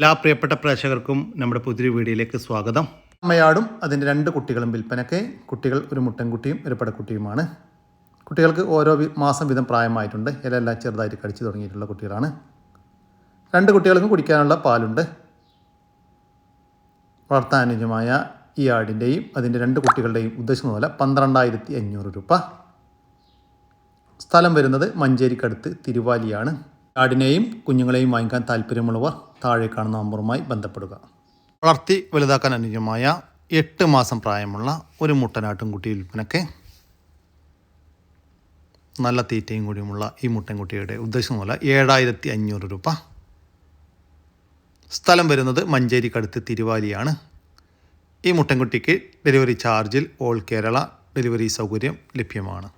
എല്ലാ പ്രിയപ്പെട്ട പ്രേക്ഷകർക്കും നമ്മുടെ പുതിയൊരു വീഡിയോയിലേക്ക് സ്വാഗതം. അമ്മയാടും അതിന്റെ രണ്ട് കുട്ടികളും വിൽപ്പനയ്ക്ക് കുട്ടികൾ ഒരു മുട്ടൻകുട്ടിയും ഒരു പടക്കുട്ടിയുമാണ്. കുട്ടികൾക്ക് ഓരോ മാസം വീതം പ്രായമായിട്ടുണ്ട്. ഇലയെല്ലാം ചെറുതായിട്ട് കടിച്ചു തുടങ്ങിയിട്ടുള്ള കുട്ടികളാണ്. രണ്ട് കുട്ടികൾക്കും കുടിക്കാനുള്ള പാലുണ്ട്. വളർത്താൻ അനുയോജ്യമായ ഈ ആടിന്റെയും അതിന്റെ രണ്ട് കുട്ടികളുടെയും ഉദ്ദേശിക്കുന്ന പോലെ പന്ത്രണ്ടായിരത്തി അഞ്ഞൂറ് രൂപ. സ്ഥലം വരുന്നത് മഞ്ചേരിക്കടുത്ത് തിരുവാലിയാണ്. ആടിനെയും കുഞ്ഞുങ്ങളെയും വാങ്ങിക്കാൻ താല്പര്യമുള്ളവർ താഴെ കാണുന്ന നമ്പറുമായി ബന്ധപ്പെടുക. വളർത്തി വലുതാക്കാൻ അനുയോജ്യമായ എട്ട് മാസം പ്രായമുള്ള ഒരു മുട്ടനാട്ടുംകുട്ടി വിൽപ്പനയ്ക്ക് നല്ല തീറ്റയും കൂടിയുമുള്ള ഈ മുട്ടൻകുട്ടിയുടെ ഉദ്ദേശം പോലെ ഏഴായിരത്തി അഞ്ഞൂറ് രൂപ. സ്ഥലം വരുന്നത് മഞ്ചേരിക്കടുത്ത് തിരുവാലിയാണ്. ഈ മുട്ടൻകുട്ടിക്ക് ഡെലിവറി ചാർജിൽ ഓൾ കേരള ഡെലിവറി സൗകര്യം ലഭ്യമാണ്.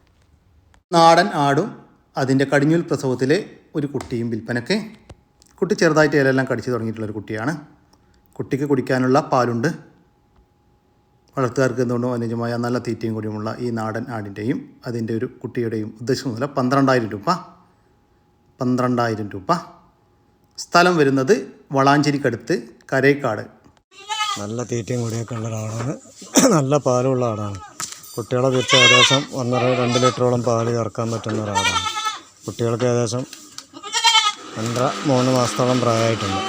നാടൻ ആടും അതിന്റെ കടിഞ്ഞൂൽ പ്രസവത്തിലെ ഒരു കുട്ടിയും വിൽപ്പനയ്ക്ക് കുട്ടി ചെറുതായിട്ട് ഇലയെല്ലാം കടിച്ചു തുടങ്ങിയിട്ടുള്ളൊരു കുട്ടിയാണ്. കുട്ടിക്ക് കുടിക്കാനുള്ള പാലുണ്ട്. വളർത്തുകാർക്ക് എന്തുകൊണ്ടും അനുജമായ നല്ല തീറ്റയും കൂടിയുമുള്ള ഈ നാടൻ ആടിന്റെയും അതിന്റെ ഒരു കുട്ടിയുടെയും ഉദ്ദേശം മുതല പന്ത്രണ്ടായിരം രൂപ. പന്ത്രണ്ടായിരം രൂപ. സ്ഥലം വരുന്നത് വളാഞ്ചേരിക്കടുത്ത് കരേക്കാട്. നല്ല തീറ്റയും കൂടിയൊക്കെ ഉള്ള ആടാണ് നല്ല പാലുള്ള ആടാണ്. കുട്ടികളെ തീർച്ച ഏകദേശം ഒന്നര രണ്ട് ലിറ്ററോളം പാൽ ചേർക്കാൻ പറ്റുന്ന ഒരാടാണ് കുട്ടികൾക്ക് ഏകദേശം രണ്ടര മൂന്ന് മാസത്തോളം പ്രായമായിട്ടുണ്ട്.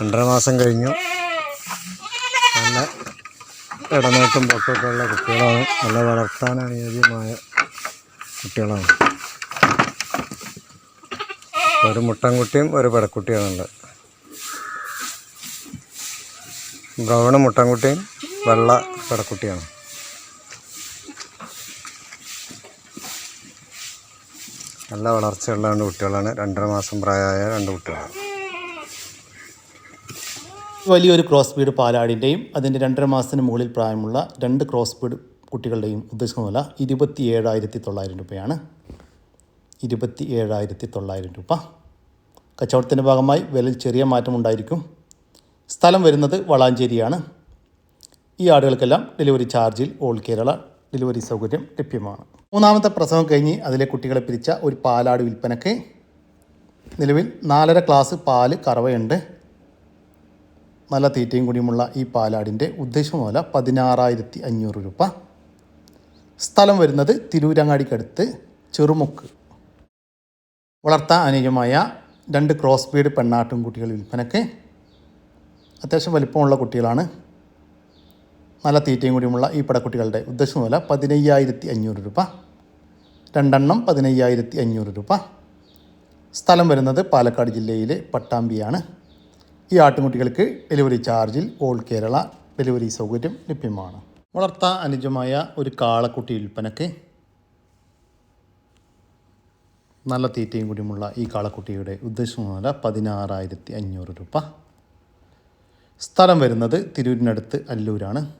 രണ്ടര മാസം കഴിഞ്ഞു. നല്ല ഇടനേട്ടും പൊക്കൊക്കെ ഉള്ള കുട്ടികളാണ്. നല്ല വളർത്താൻ അനുയോജ്യമായ കുട്ടികളാണ്. ഒരു മുട്ടൻകുട്ടിയും ഒരു പെടക്കുട്ടിയാണുള്ളത് ബ്രൗണ് മുട്ടൻകുട്ടിയും വെള്ള പെടക്കുട്ടിയാണ് നല്ല വളർച്ചയുള്ള രണ്ട് കുട്ടികളാണ്. രണ്ടര മാസം പ്രായമായ രണ്ട് കുട്ടികളാണ്. വലിയൊരു ക്രോസ് ബീഡ് പാലാടിന്റെയും അതിന്റെ രണ്ടര മാസത്തിന് മുകളിൽ പ്രായമുള്ള രണ്ട് ക്രോസ് ബീഡ് കുട്ടികളുടെയും ഉദ്ദേശം വില ഇരുപത്തി ഏഴായിരത്തി തൊള്ളായിരം രൂപയാണ്. ഇരുപത്തി ഏഴായിരത്തി തൊള്ളായിരം രൂപ. കച്ചവടത്തിന്റെ ഭാഗമായി വിലയിൽ ചെറിയ മാറ്റമുണ്ടായിരിക്കും സ്ഥലം വരുന്നത് വളാഞ്ചേരിയാണ്. ഈ ആടുകൾക്കെല്ലാം ഡെലിവറി ചാർജിൽ ഓൾ കേരള ഡെലിവറി സൗകര്യം ലഭ്യമാണ്. മൂന്നാമത്തെ പ്രസവം കഴിഞ്ഞ് അതിലെ കുട്ടികളെ പിരിച്ച ഒരു പാലാട് വിൽപ്പനയ്ക്ക് നിലവിൽ നാലര ക്ലാസ് പാൽ കറവയുണ്ട്. നല്ല തീറ്റയും കൂടിയുമുള്ള ഈ പാലാടിന്റെ ഉദ്ദേശം മുതല പതിനാറായിരത്തി അഞ്ഞൂറ് രൂപ. സ്ഥലം വരുന്നത് തിരൂരങ്ങാടിക്കടുത്ത് ചെറുമുക്ക്. വളർത്താൻ അനുയോജ്യമായ രണ്ട് ക്രോസ് ബീഡ് പെണ്ണാട്ടും കുട്ടികൾ വിൽപ്പനയ്ക്ക് അത്യാവശ്യം വലിപ്പമുള്ള കുട്ടികളാണ്. നല്ല തീറ്റയും കൂടിയുമുള്ള ഈ പടക്കുട്ടികളുടെ ഉദ്ദേശം വില പതിനയ്യായിരത്തി അഞ്ഞൂറ് രൂപ. രണ്ടെണ്ണം പതിനയ്യായിരത്തി അഞ്ഞൂറ് രൂപ. സ്ഥലം വരുന്നത് പാലക്കാട് ജില്ലയിലെ പട്ടാമ്പിയാണ്. ഈ ആട്ടുംകുട്ടികൾക്ക് ഡെലിവറി ചാർജിൽ ഓൾ കേരള ഡെലിവറി സൗകര്യം ലഭ്യമാണ്. വളർത്താൻ അനുജമായ ഒരു കാളക്കുട്ടി വിൽപ്പനയ്ക്ക് നല്ല തീറ്റയും കൂടിയുമുള്ള ഈ കാളക്കുട്ടിയുടെ ഉദ്ദേശം വില പതിനാറായിരത്തി അഞ്ഞൂറ് രൂപ. സ്ഥലം വരുന്നത് തിരൂരിനടുത്ത് അല്ലൂരാണ്.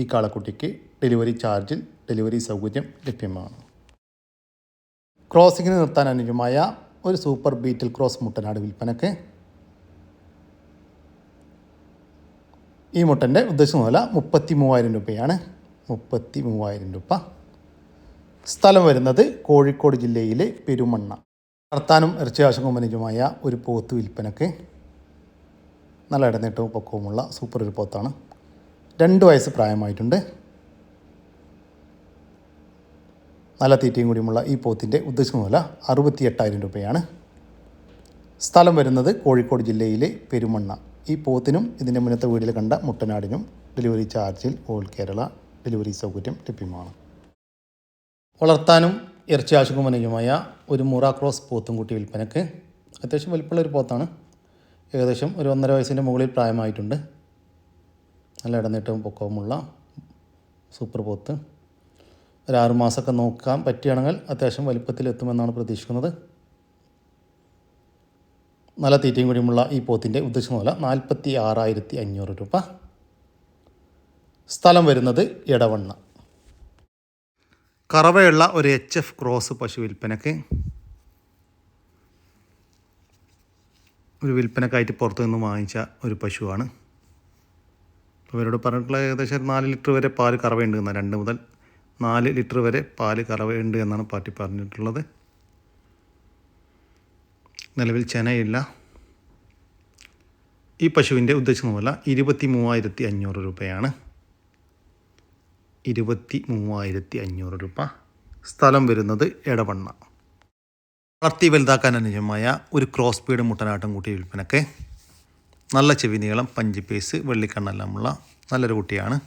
ഈ കാളക്കുട്ടിക്ക് ഡെലിവറി ചാർജിൽ ഡെലിവറി സൗകര്യം ലഭ്യമാണ്. ക്രോസിങ്ങിന് നിർത്താൻ അനുയോജ്യമായ ഒരു സൂപ്പർ ബീറ്റിൽ ക്രോസ് മുട്ടനാട് വിൽപ്പനക്ക് ഈ മുട്ടന്റെ ഉദ്ദേശം മുതല മുപ്പത്തി മൂവായിരം രൂപയാണ്. മുപ്പത്തി മൂവായിരം രൂപ. സ്ഥലം വരുന്നത് കോഴിക്കോട് ജില്ലയിലെ പെരുമണ്ണ. നടത്താനും ഇറച്ചി ആവശ്യക്കുമനുജമായ ഒരു പോത്ത് വിൽപ്പനക്ക്. നല്ല ഇടനീട്ടവും പൊക്കവുമുള്ള സൂപ്പർ ഒരു പോത്താണ്. രണ്ട് വയസ്സ് പ്രായമായിട്ടുണ്ട്. നല്ല തീറ്റയും കൂടിയുമുള്ള ഈ പോത്തിന്റെ ഉദ്ദേശം വില അറുപത്തി എട്ടായിരം രൂപയാണ്. സ്ഥലം വരുന്നത് കോഴിക്കോട് ജില്ലയിലെ പെരുമണ്ണ. ഈ പോത്തിനും ഇതിന്റെ മുന്നത്തെ വീട്ടിൽ കണ്ട മുട്ടനാടിനും ഡെലിവറി ചാർജിൽ ഓൾ കേരള ഡെലിവറി സൗകര്യം ലഭ്യമാണ്. വളർത്താനും ഇറച്ചി ആശുക്കുമനുജമായ ഒരു മുറ ക്രോസ് പോത്തും കുട്ടി വിൽപ്പനക്ക്. അത്യാവശ്യം വലിപ്പമുള്ള ഒരു പോത്താണ്. ഏകദേശം ഒരു ഒന്നര വയസ്സിന്റെ മുകളിൽ പ്രായമായിട്ടുണ്ട്. നല്ല ഇടനീട്ടവും പൊക്കവുമുള്ള സൂപ്പർ പോത്ത്. ഒരു ആറ് മാസമൊക്കെ നോക്കാൻ പറ്റുകയാണെങ്കിൽ അത്യാവശ്യം വലിപ്പത്തിലെത്തുമെന്നാണ് പ്രതീക്ഷിക്കുന്നത്. നല്ല തീറ്റയും കൂടിയുമുള്ള ഈ പോത്തിന്റെ ഉദ്ദേശം മൂല നാൽപ്പത്തി ആറായിരത്തി അഞ്ഞൂറ് രൂപ. സ്ഥലം വരുന്നത് ഇടവണ്ണ കറവയുള്ള ഒരു എച്ച് എഫ് ക്രോസ് പശു വിൽപ്പനയ്ക്ക് ഒരു വിൽപ്പനക്കായിട്ട് പുറത്തു നിന്ന് വാങ്ങിച്ച ഒരു പശുവാണ്. ഇവരോട് പറഞ്ഞിട്ടുള്ള ഏകദേശം നാല് ലിറ്റർ വരെ പാൽ കറവയുണ്ട് എന്നാണ്. രണ്ട് മുതൽ നാല് ലിറ്റർ വരെ പാൽ കറവയുണ്ട് എന്നാണ് പാർട്ടി പറഞ്ഞിട്ടുള്ളത്. നിലവിൽ ചെനയില്ല. ഈ പശുവിന്റെ ഉദ്ദേശിക്കുന്ന പോലെ ഇരുപത്തി മൂവായിരത്തി അഞ്ഞൂറ് രൂപയാണ്. ഇരുപത്തി മൂവായിരത്തി അഞ്ഞൂറ് രൂപ സ്ഥലം വരുന്നത് എടവണ്ണ. വളർത്തി വലുതാക്കാൻ അനുജമായ ഒരു ക്രോസ് ബീഡ് മുട്ടനാട്ടം കൂട്ടി വിൽപ്പനക്ക് നല്ല ചെവി നീളം പഞ്ച് പീസ് വെള്ളിക്കണ്ണെല്ലാമുള്ള നല്ലൊരു കുട്ടിയാണ്.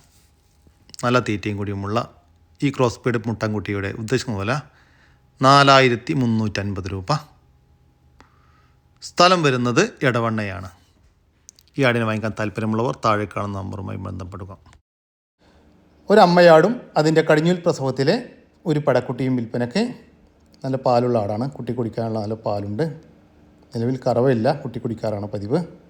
നല്ല തീറ്റയും കൂടിയുമുള്ള ഈ ക്രോസ് പീഡ് മുട്ടൻകുട്ടിയുടെ ഉദ്ദേശിക്കുന്ന വില നാലായിരത്തി മുന്നൂറ്റൻപത് രൂപ. സ്ഥലം വരുന്നത് ഇടവണ്ണയാണ് ഈ ആടിനെ വാങ്ങിക്കാൻ താല്പര്യമുള്ളവർ താഴെ കാണുന്ന നമ്പറുമായി ബന്ധപ്പെടുക. ഒരമ്മയാടും അതിന്റെ കടിഞ്ഞൂൽ പ്രസവത്തിലെ ഒരു പടക്കുട്ടിയും വിൽപ്പനയ്ക്ക് നല്ല പാലുള്ള ആടാണ്. കുട്ടി കുടിക്കാനുള്ള നല്ല പാലുണ്ട്. നിലവിൽ കറവയില്ല. കുട്ടി കുടിക്കാറാണ് പതിവ്.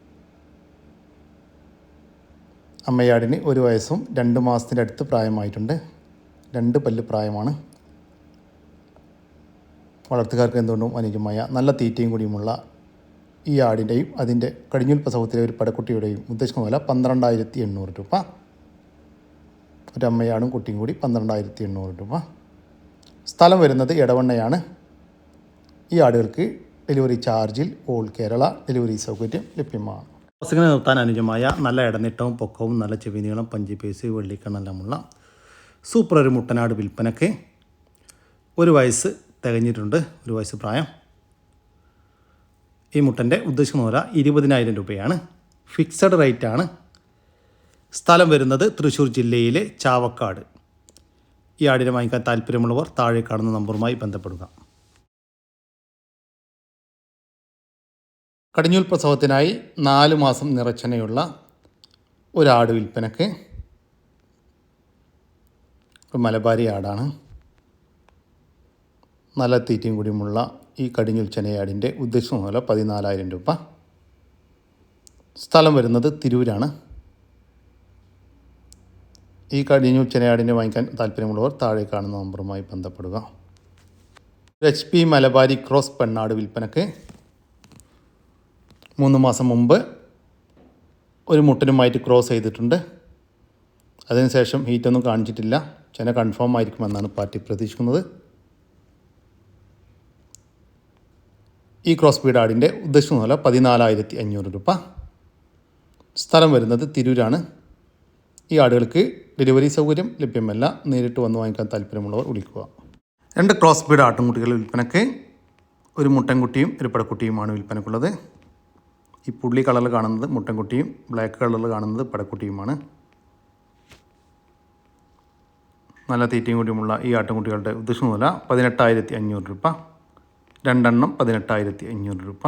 അമ്മയാടിന് ഒരു വയസ്സും രണ്ട് മാസത്തിന്റെ അടുത്ത് പ്രായമായിട്ടുണ്ട്. രണ്ട് പല്ല് പ്രായമാണ്. വളർത്തുകാർക്ക് എന്തുകൊണ്ടും അനുയോജ്യമായ നല്ല തീറ്റയും കൂടിയുമുള്ള ഈ ആടിന്റെയും അതിന്റെ കടിഞ്ഞൂൽ പ്രസവത്തിലെ ഒരു പടക്കുട്ടിയുടെയും ഉദ്ദേശിക്കുന്ന വില പന്ത്രണ്ടായിരത്തി എണ്ണൂറ് രൂപ. ഒരമ്മയാടും കുട്ടിയും കൂടി പന്ത്രണ്ടായിരത്തി എണ്ണൂറ് രൂപ. സ്ഥലം വരുന്നത് ഇടവണ്ണയാണ് ഈ ആടുകൾക്ക് ഡെലിവറി ചാർജിൽ ഓൾ കേരള ഡെലിവറി സൗകര്യം ലഭ്യമാണ്. പശുവിനെ നിർത്താൻ അനുജമായ നല്ല ഇടനീട്ടവും പൊക്കവും നല്ല ചെവിനീളം പഞ്ചി പേസ് വെള്ളിക്കണ്ണെല്ലാമുള്ള സൂപ്പർ ഒരു മുട്ടനാട് വിൽപ്പനയ്ക്ക് ഒരു വയസ്സ് തികഞ്ഞിട്ടുണ്ട് ഒരു വയസ്സ് പ്രായം. ഈ മുട്ടന്റെ ഉദ്ദേശിക്കുന്ന വില ഇരുപതിനായിരം രൂപയാണ്. ഫിക്സഡ് റേറ്റ് ആണ് സ്ഥലം വരുന്നത് തൃശ്ശൂർ ജില്ലയിലെ ചാവക്കാട്. ഈ ആടിനെ വാങ്ങിക്കാൻ താല്പര്യമുള്ളവർ താഴെ കാണുന്ന നമ്പറുമായി ബന്ധപ്പെടുക. കടിഞ്ഞൂൽ പ്രസവത്തിനായി നാല് മാസം നിറച്ചനയുള്ള ഒരാട് വിൽപ്പനക്ക് ഒരു മലബാരി ആടാണ്. നല്ല തീറ്റയും കൂടിയുമുള്ള ഈ കടിഞ്ഞൂൽ ചെനയാടിന്റെ ഉദ്ദേശം മൂല പതിനാലായിരം രൂപ. സ്ഥലം വരുന്നത് തിരൂരാണ്. ഈ കടിഞ്ഞൂൽ ചെനയാടിനെ വാങ്ങിക്കാൻ താല്പര്യമുള്ളവർ താഴെ കാണുന്ന നമ്പറുമായി ബന്ധപ്പെടുക. എച്ച് പി മലബാരി ക്രോസ് പെണ്ണാട് വിൽപ്പനക്ക് മൂന്ന് മാസം മുമ്പ് ഒരു മുട്ടനുമായിട്ട് ക്രോസ് ചെയ്തിട്ടുണ്ട്. അതിനുശേഷം ഹീറ്റൊന്നും കാണിച്ചിട്ടില്ല. ചെന കൺഫേം ആയിരിക്കുമെന്നാണ് പാർട്ടി പ്രതീക്ഷിക്കുന്നത്. ഈ ക്രോസ് ബീഡ് ആടിന്റെ ഉദ്ദേശിക്കുന്ന വില പതിനാലായിരത്തി അഞ്ഞൂറ് രൂപ. സ്ഥലം വരുന്നത് തിരൂരാണ്. ഈ ആടുകൾക്ക് ഡെലിവറി സൗകര്യം ലഭ്യമല്ല. നേരിട്ട് വന്ന് വാങ്ങിക്കാൻ താല്പര്യമുള്ളവർ വിളിക്കുക. രണ്ട് ക്രോസ് ബീഡ് ആട്ടുംകുട്ടികളുടെ വിൽപ്പനയ്ക്ക് ഒരു മുട്ടൻകുട്ടിയും ഒരു പടക്കുട്ടിയുമാണ് വിൽപ്പനക്കുള്ളത്. ഈ പുള്ളി കളറിൽ കാണുന്നത് മുട്ടൻകുട്ടിയും ബ്ലാക്ക് കളറിൽ കാണുന്നത് പടക്കുട്ടിയുമാണ്. നല്ല തീറ്റയും കൂടിയുമുള്ള ഈ ആട്ടുംകുട്ടികളുടെ ഉദ്ദേശം മുതല പതിനെട്ടായിരത്തി അഞ്ഞൂറ് രൂപ. രണ്ടെണ്ണം പതിനെട്ടായിരത്തി അഞ്ഞൂറ് രൂപ.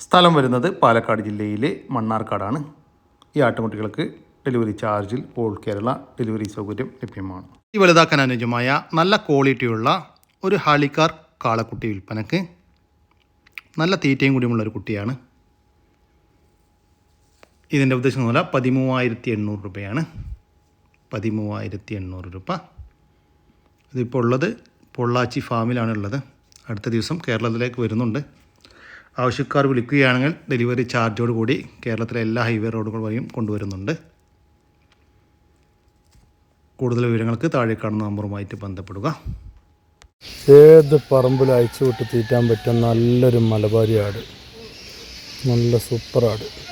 സ്ഥലം വരുന്നത് പാലക്കാട് ജില്ലയിലെ മണ്ണാർക്കാടാണ്. ഈ ആട്ടുംകുട്ടികൾക്ക് ഡെലിവറി ചാർജിൽ ഓൾ കേരള ഡെലിവറി സൗകര്യം ലഭ്യമാണ്. ഈ വലുതാക്കാൻ അനുയോജ്യമായ നല്ല ക്വാളിറ്റിയുള്ള ഒരു ഹാളിക്കാർ കാളക്കുട്ടി വിൽപ്പനക്ക് നല്ല തീറ്റയും കൂടിയുമുള്ള ഒരു കുട്ടിയാണ്. ഇതിന്റെ ഉദ്ദേശം എന്ന് പറഞ്ഞാൽ പതിമൂവായിരത്തി എണ്ണൂറ് രൂപയാണ്. പതിമൂവായിരത്തി എണ്ണൂറ് രൂപ. ഇതിപ്പോൾ ഉള്ളത് പൊള്ളാച്ചി ഫാമിലാണ് ഉള്ളത്. അടുത്ത ദിവസം കേരളത്തിലേക്ക് വരുന്നുണ്ട്. ആവശ്യക്കാർ വിളിക്കുകയാണെങ്കിൽ ഡെലിവറി ചാർജോട് കൂടി കേരളത്തിലെ എല്ലാ ഹൈവേ റോഡുകൾ വഴിയും കൊണ്ടുവരുന്നുണ്ട്. കൂടുതൽ വിവരങ്ങൾക്ക് താഴെ കാണുന്ന നമ്പറുമായിട്ട് ബന്ധപ്പെടുക. ഏത് പറമ്പിൽ അയച്ചു വിട്ട് തീറ്റാൻ പറ്റുന്ന നല്ലൊരു മലബാരി ആട് നല്ല സൂപ്പർ ആട്.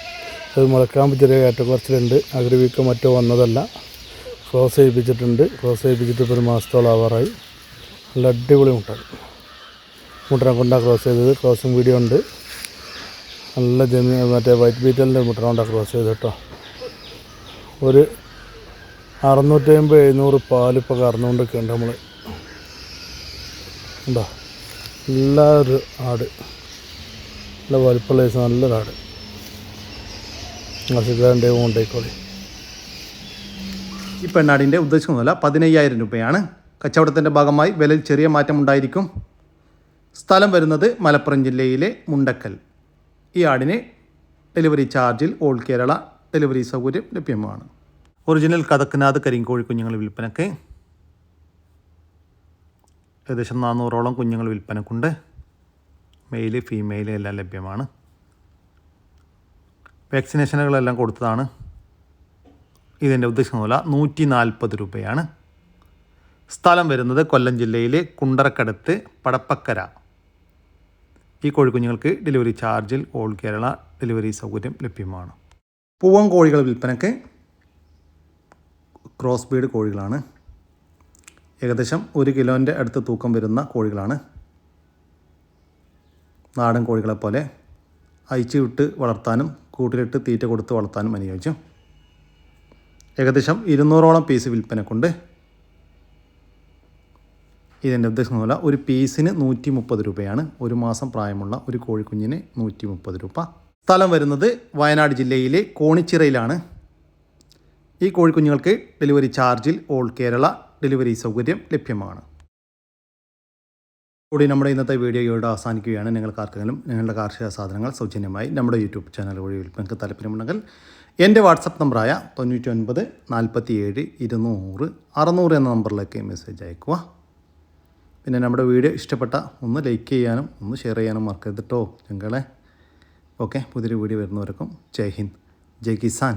അത് മുളക്കാൻ ചെറിയ ഏറ്റക്കുറച്ചിലുണ്ട് അഗ്രവീക്കം മറ്റോ വന്നതല്ല. ക്രോസ് ചെയ്യിപ്പിച്ചിട്ടുണ്ട്. ക്രോസ് ചെയ്യിപ്പിച്ചിട്ട് ഇപ്പോൾ ഒരു മാസത്തോളം ആവാറായി. നല്ല അടിപൊളി മുട്ടാണ് മുട്ടനെ കൊണ്ടാണ് ക്രോസ് ചെയ്തത്. ക്രോസിങ് വീഡിയോ ഉണ്ട്. നല്ല ജമി മറ്റേ വൈറ്റ് ബീറ്റലിന്റെ മുട്ടനെ കൊണ്ടാണ് ക്രോസ് ചെയ്തത് കേട്ടോ. ഒരു അറുന്നൂറ്റി അമ്പത് എഴുന്നൂറ് പാലിപ്പോൾ കറന്നുകൊണ്ടൊക്കെ ഉണ്ട് നമ്മൾ ഉണ്ടോ നല്ലൊരു ആട്. നല്ല വലിപ്പമുള്ള ദിവസം നല്ലൊരാട് ആശുക്കാരന്റെ കൊണ്ടേക്കോളി ഈ പെണ്ണാടിന്റെ ഉദ്ദേശമൊന്നുമല്ല പതിനയ്യായിരം രൂപയാണ്. കച്ചവടത്തിന്റെ ഭാഗമായി വിലയിൽ ചെറിയ മാറ്റം ഉണ്ടായിരിക്കും സ്ഥലം വരുന്നത് മലപ്പുറം ജില്ലയിലെ മുണ്ടക്കൽ. ഈ ആടിന് ഡെലിവറി ചാർജിൽ ഓൾ കേരള ഡെലിവറി സൗകര്യം ലഭ്യമാണ്. ഒറിജിനൽ കഥക്കനാഥ് കരിങ്കോഴി കുഞ്ഞുങ്ങൾ വിൽപ്പനക്ക് ഏകദേശം നാനൂറോളം കുഞ്ഞുങ്ങൾ വിൽപ്പനക്കുണ്ട്. മെയിൽ ഫീമെയിൽ എല്ലാം ലഭ്യമാണ്. വാക്സിനേഷനുകളെല്ലാം കൊടുത്തതാണ്. ഇതിന്റെ ഉദ്ദേശിക്കുന്ന വില നൂറ്റി നാൽപ്പത് രൂപയാണ്. സ്ഥലം വരുന്നത് കൊല്ലം ജില്ലയിലെ കുണ്ടറക്കടുത്ത് പടപ്പക്കര. ഈ കോഴിക്കുഞ്ഞുങ്ങൾക്ക് ഡെലിവറി ചാർജിൽ ഓൾ കേരള ഡെലിവറി സൗകര്യം ലഭ്യമാണ്. പൂവൻ കോഴികൾ വിൽപ്പനയ്ക്ക് ക്രോസ് ബീഡ് കോഴികളാണ്. ഏകദേശം ഒരു കിലോന്റെ അടുത്ത് തൂക്കം വരുന്ന കോഴികളാണ്. നാടൻ കോഴികളെ പോലെ അയച്ചു വിട്ട് വളർത്താനും കൂട്ടിലിട്ട് തീറ്റ കൊടുത്ത് വളർത്താനും അനുയോജ്യം. ഏകദേശം ഇരുന്നൂറോളം പീസ് വിൽപ്പനക്കുണ്ട് ഇതിന്റെ ഉദ്ദേശം പോലെ ഒരു പീസിന് നൂറ്റി മുപ്പത് രൂപയാണ്. ഒരു മാസം പ്രായമുള്ള ഒരു കോഴിക്കുഞ്ഞിന് നൂറ്റി മുപ്പത് രൂപ. സ്ഥലം വരുന്നത് വയനാട് ജില്ലയിലെ കോണിച്ചിറയിലാണ്. ഈ കോഴിക്കുഞ്ഞുങ്ങൾക്ക് ഡെലിവറി ചാർജിൽ ഓൾ കേരള ഡെലിവറി സൗകര്യം ലഭ്യമാണ്. കൂടി നമ്മുടെ ഇന്നത്തെ വീഡിയോ ഇവിടെ അവസാനിക്കുകയാണ്. നിങ്ങൾക്ക് ആർക്കെങ്കിലും നിങ്ങളുടെ കാർഷിക സാധനങ്ങൾ സൗജന്യമായി നമ്മുടെ യൂട്യൂബ് ചാനൽ വഴി വിൽപ്പനക്ക് താല്പര്യമുണ്ടെങ്കിൽ എന്റെ വാട്സപ്പ് നമ്പറായ തൊണ്ണൂറ്റി ഒൻപത് നാൽപ്പത്തി ഏഴ് ഇരുന്നൂറ് അറുന്നൂറ് എന്ന നമ്പറിലേക്ക് മെസ്സേജ് അയക്കുക. പിന്നെ നമ്മുടെ വീഡിയോ ഇഷ്ടപ്പെട്ട ഒന്ന് ലൈക്ക് ചെയ്യാനും ഒന്ന് ഷെയർ ചെയ്യാനും മറക്കരുത് കേട്ടോ ഞങ്ങളെ ഓക്കെ പുതിയൊരു വീഡിയോ വരുന്നവർക്കും ജയ് ഹിന്ദ് ജയ് കിസാൻ.